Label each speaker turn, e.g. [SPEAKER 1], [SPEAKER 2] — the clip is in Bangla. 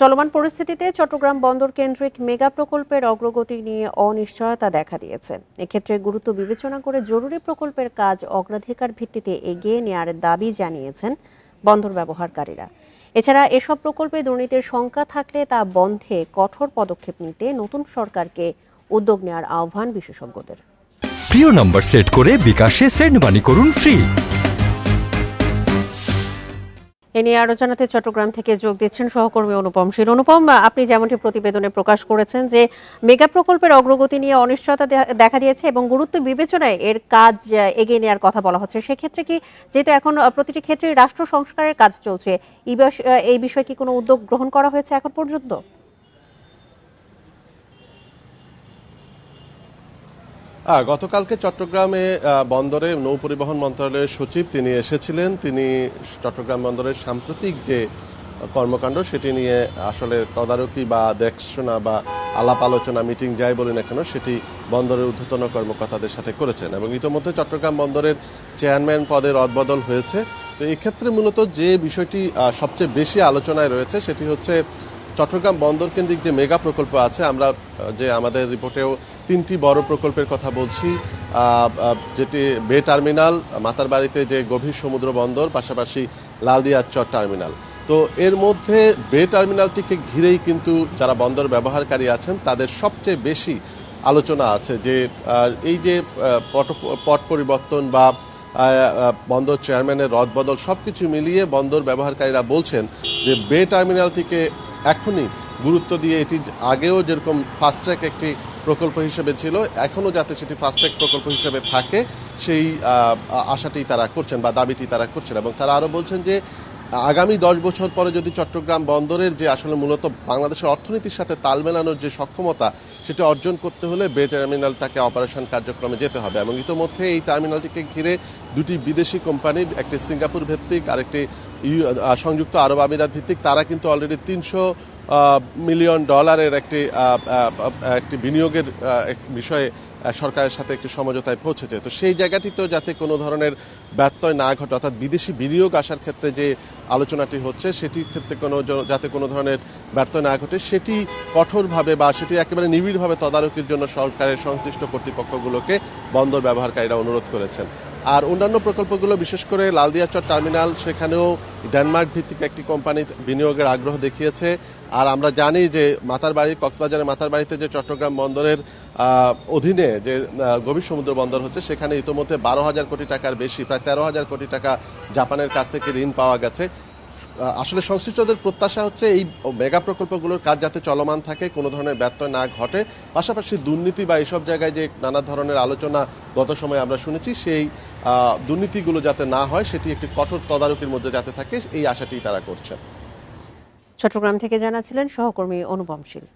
[SPEAKER 1] চলমান পরিস্থিতিতে চট্টগ্রাম বন্দর কেন্দ্রিক মেগা প্রকল্পের অগ্রগতি নিয়ে অনিশ্চয়তা দেখা দিয়েছে। এক্ষেত্রে গুরুত্ব বিবেচনা করে জরুরি প্রকল্পের কাজ অগ্রাধিকার ভিত্তিতে এগিয়ে নেওয়ার দাবি জানিয়েছেন বন্দর ব্যবহারকারীরা। এছাড়া এসব প্রকল্পে দুর্নীতির শঙ্কা থাকলে তা বন্ধে কঠোর পদক্ষেপ নিতে নতুন সরকারকে উদ্যোগ নেওয়ার আহ্বান বিশেষজ্ঞদের।
[SPEAKER 2] প্রিয় নম্বর সেট করে বিকাশে সেন্ড মানি করুন ফ্রি।
[SPEAKER 1] এ নিয়ে আরও জানাতে চট্টগ্রাম থেকে যোগ দিচ্ছেন সহকর্মী অনুপম শীল অনুপম, আপনি যেমনটি প্রতিবেদনে প্রকাশ করেছেন যে মেগা প্রকল্পের অগ্রগতি নিয়ে অনিশ্চয়তা দেখা দিয়েছে এবং গুরুত্ব বিবেচনায় এর কাজ এগিয়ে নেওয়ার কথা বলা হচ্ছে। সেক্ষেত্রে কি যেহেতু এখন প্রতিটি ক্ষেত্রে রাষ্ট্র সংস্কারের কাজ চলছে এই বিষয়ে কি কোনো উদ্যোগ গ্রহণ করা হয়েছে এখন পর্যন্ত?
[SPEAKER 3] আহ, গতকালকে চট্টগ্রামে বন্দরে নৌ পরিবহন মন্ত্রণালয়ের সচিব তিনি এসেছিলেন। তিনি চট্টগ্রাম বন্দরের সাম্প্রতিক যে কর্মকাণ্ড সেটি নিয়ে আসলে তদারকি বা দেখশোনা বা আলাপ আলোচনা মিটিং যাই বলি না কেন সেটি বন্দরের ঊর্ধ্বতন কর্মকর্তাদের সাথে করেছেন এবং ইতোমধ্যে চট্টগ্রাম বন্দরের চেয়ারম্যান পদের রদবদল হয়েছে। তো এক্ষেত্রে মূলত যে বিষয়টি সবচেয়ে বেশি আলোচনায় রয়েছে সেটি হচ্ছে চট্টগ্রাম বন্দর কেন্দ্রিক যে মেগা প্রকল্প আছে, আমরা যে আমাদের রিপোর্টেও তিনটি বড় প্রকল্পের কথা বলছি। যেটি বে টার্মিনাল, মাতার বাড়িতে যে গভীর সমুদ্র বন্দর, পাশাপাশি লালদিয়া চর টার্মিনাল। তো এর মধ্যে বে টার্মিনালটিকে ঘিরেই কিন্তু যারা বন্দর ব্যবহারকারী আছেন, তাদের সবচেয়ে বেশি আলোচনা আছে যে এই যে পট পট পরিবর্তন বা বন্দর চেয়ারম্যানের রদবদল সবকিছু মিলিয়ে বন্দর ব্যবহারকারীরা বলছেন যে বে টার্মিনালটিকে এখনই গুরুত্ব দিয়ে এটি আগেও যেরকম ফাস্ট ট্র্যাক একটি প্রকল্প হিসেবে ছিল, এখনও যাতে সেটি ফাস্ট ট্র্যাক প্রকল্প হিসেবে থাকে, সেই আশাটি তারা করছেন বা দাবিটি তারা করছেন এবং তারা আরও বলছেন যে, আগামী দশ বছর পরে যদি চট্টগ্রাম বন্দরের যে আসলে মূলত বাংলাদেশের অর্থনীতির সাথে তাল মেলানোর যে সক্ষমতা, সেটা অর্জন করতে হলে বে টার্মিনালটাকে অপারেশন কার্যক্রমে যেতে হবে এবং ইতোমধ্যে এই টার্মিনালটিকে ঘিরে দুটি বিদেশি কোম্পানি, একটি সিঙ্গাপুর ভিত্তিক, আরেকটি সংযুক্ত আরব আমিরাত ভিত্তিক তারা কিন্তু অলরেডি তিনশো মিলিয়ন ডলারের একটি একটি বিনিয়োগের বিষয়ে সরকারের সাথে একটি সমঝোতায় পৌঁছেছে। তো সেই জায়গাটিতেও যাতে কোনো ধরনের ব্যত্যয় না ঘটে, অর্থাৎ বিদেশি বিনিয়োগ আসার ক্ষেত্রে যে আলোচনাটি হচ্ছে, সেটির ক্ষেত্রে কোনো যাতে কোনো ধরনের ব্যর্থ না ঘটে, সেটি কঠোরভাবে বা সেটি একেবারে নিবিড়ভাবে তদারকির জন্য সরকারের সংশ্লিষ্ট কর্তৃপক্ষগুলোকে বন্দর ব্যবহারকারীরা অনুরোধ করেছেন। আর অন্যান্য প্রকল্পগুলো, বিশেষ করে লালদিয়াচর টার্মিনাল, সেখানেও ডেনমার্ক ভিত্তিক একটি কোম্পানি বিনিয়োগের আগ্রহ দেখিয়েছে। আর আমরা জানি যে মাতার বাড়ি কক্সবাজারের মাতার বাড়িতে যে চট্টগ্রাম বন্দরের অধীনে যে গভীর সমুদ্র বন্দর হচ্ছে, সেখানে ইতোমধ্যে বারো হাজার কোটি টাকার বেশি, প্রায় তেরো হাজার কোটি টাকা জাপানের কাছ থেকে ঋণ পাওয়া গেছে। আসলে সংশ্লিষ্টদের প্রত্যাশা হচ্ছে এই মেগা প্রকল্পগুলোর কাজ যাতে চলমান থাকে, কোনো ধরনের ব্যত্যয় না ঘটে। পাশাপাশি দুর্নীতি বা এইসব জায়গায় যে নানা ধরনের আলোচনা গত সময় আমরা শুনেছি, সেই দুর্নীতিগুলো যাতে না হয়, সেটি একটি কঠোর তদারকির মধ্যে যাতে থাকে, এই আশাটি তারা করছে।
[SPEAKER 1] চট্টগ্রাম থেকে জানাছিলেন সহকর্মী অনুপম শীল।